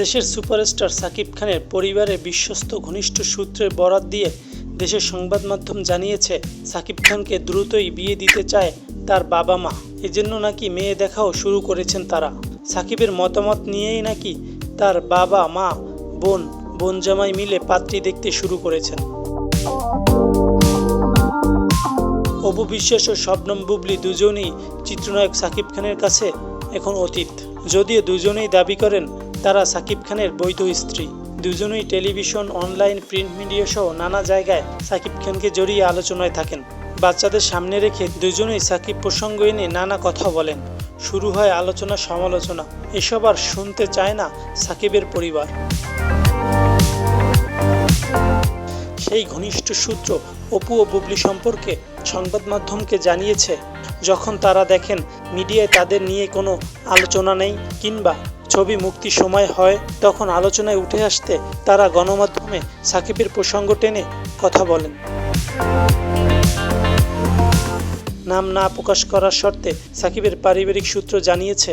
দেশের সুপারস্টার সাকিব খানের পরিবারের বিশ্বস্ত ঘনিষ্ঠ সূত্রের বরাত দিয়ে দেশের সংবাদ মাধ্যম জানিয়েছে, সাকিব খানকে দ্রুতই বিয়ে দিতে চায় তার বাবা মা। এজন্য নাকি মেয়ে দেখাও শুরু করেছেন তারা। সাকিবের মতামত নিয়েই নাকি তার বাবা মা, বোন বোন জামাই মিলে পাত্রী দেখতে শুরু করেছেন। অপু বিশ্বাস ও শবনম বুবলি দুজনেই চিত্রনায়ক সাকিব খানের কাছে এখন অতীত। যদিও দুজনেই দাবি করেন, তারা সাকিব খানের বৈধ স্ত্রী। দুজনেই টেলিভিশন, অনলাইন, প্রিন্ট মিডিয়া সহ নানা জায়গায় সাকিব খানকে জড়িয়ে আলোচনায় থাকেন। বাচ্চাদের সামনে রেখে দুজনেই সাকিব প্রসঙ্গ এনে নানা কথা বলেন। শুরু হয় আলোচনা সমালোচনা। এসব আর শুনতে চায় না সাকিবের পরিবার। সেই ঘনিষ্ঠ সূত্র অপু ও বুবলি সম্পর্কে সংবাদ মাধ্যমকে জানিয়েছে, যখন তারা দেখেন মিডিয়ায় তাদের নিয়ে কোনো আলোচনা নেই কিংবা ছবি মুক্তির সময় হয়, তখন আলোচনায় উঠে আসতে তারা গণমাধ্যমে সাকিবের প্রসঙ্গ টেনে কথা বলেন। নাম না প্রকাশ করার শর্তে সাকিবের পারিবারিক সূত্র জানিয়েছে,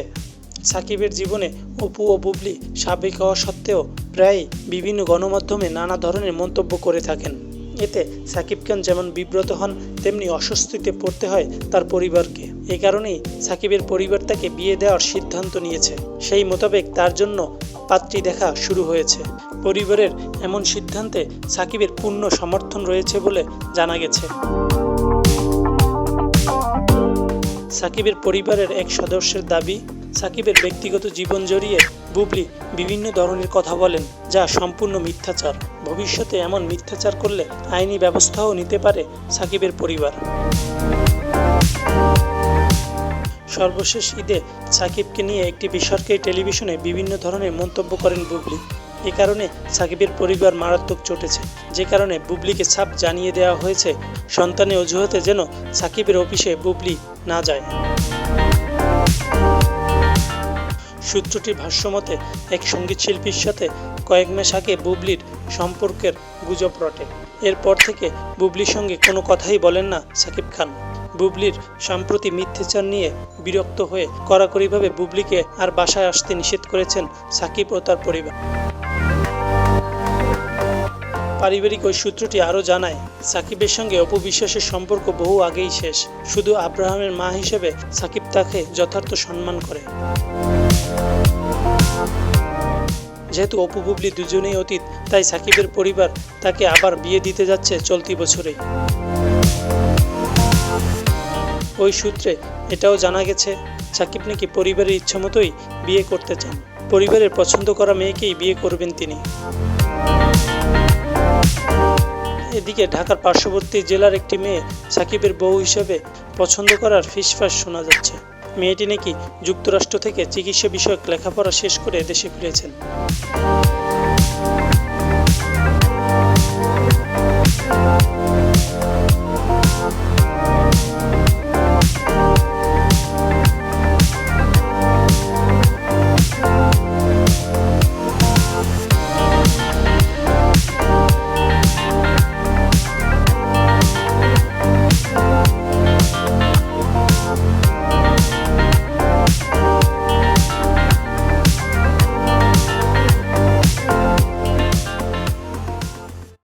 সাকিবের জীবনে অপু ও বুবলি সাবেক হওয়া সত্ত্বেও প্রায় বিভিন্ন গণমাধ্যমে নানা ধরনের মন্তব্য করে থাকেন। এতে সাকিব খান যেমন বিব্রত হন, তেমনি অস্বস্তিতে পড়তে হয় তার পরিবারকে। এ কারণেই সাকিবের পরিবার তাকে বিয়ে দেওয়ার সিদ্ধান্ত নিয়েছে। সেই মোতাবেক তার জন্য পাত্রী দেখা শুরু হয়েছে। পরিবারের এমন সিদ্ধান্তে সাকিবের পূর্ণ সমর্থন রয়েছে বলে জানা গেছে। সাকিবের পরিবারের এক সদস্যের দাবি, সাকিবের ব্যক্তিগত জীবন জড়িয়ে বুবলি বিভিন্ন ধরনের কথা বলেন, যা সম্পূর্ণ মিথ্যাচার। ভবিষ্যতে এমন মিথ্যাচার করলে আইনি ব্যবস্থাও নিতে পারে সাকিবের পরিবার। সর্বশেষ ঈদে সাকিবকে নিয়ে একটি বেসরকারি টেলিভিশনে বিভিন্ন ধরনের মন্তব্য করেন বুবলি। এ কারণে সাকিবের পরিবার মারাত্মক চটেছে। যে কারণে বুবলিকে ছাপ জানিয়ে দেওয়া হয়েছে, সন্তানের অজুহাতে যেন সাকিবের অফিসে বুবলি না যায়। সূত্রটির ভাষ্যমতে, এক সংগীত শিল্পীর সাথে কয়েক মাস আগে বুবলির সম্পর্কের গুজব রটে। এরপর থেকে বুবলির সঙ্গে কোনো কথাই বলেন না সাকিব খান। বুবলির সম্প্রতি মিথ্যাচার নিয়ে বিরক্ত হয়ে কড়াকড়িভাবে বুবলিকে আর বাসায় আসতে নিষেধ করেছেন সাকিব ও তার পরিবার। পারিবারিক ওই সূত্রটি আরও জানায়, সাকিবের সঙ্গে অপবিশ্বাসের সম্পর্ক বহু আগেই শেষ। শুধু আব্রাহামের মা হিসেবে সাকিব তাকে যথার্থ সম্মান করে। যেহেতু অপু বুবলি দুজনেই অতীত, তাই সাকিবের পরিবার তাকে আবার বিয়ে দিতে যাচ্ছে চলতি বছরে ওই সূত্রে এটাও জানা গেছে, সাকিব নাকি পরিবারের ইচ্ছা মতোই বিয়ে করতে চান। পরিবারের পছন্দ করা মেয়েকেই বিয়ে করবেন তিনি। এদিকে ঢাকার পার্শ্ববর্তী জেলার একটি মেয়ে সাকিবের বউ হিসেবে পছন্দ করার ফিসফাস শোনা যাচ্ছে। মেয়েটি নাকি যুক্তরাষ্ট্র থেকে চিকিৎসা বিষয়ক লেখাপড়া শেষ করে দেশে ফিরেছেন।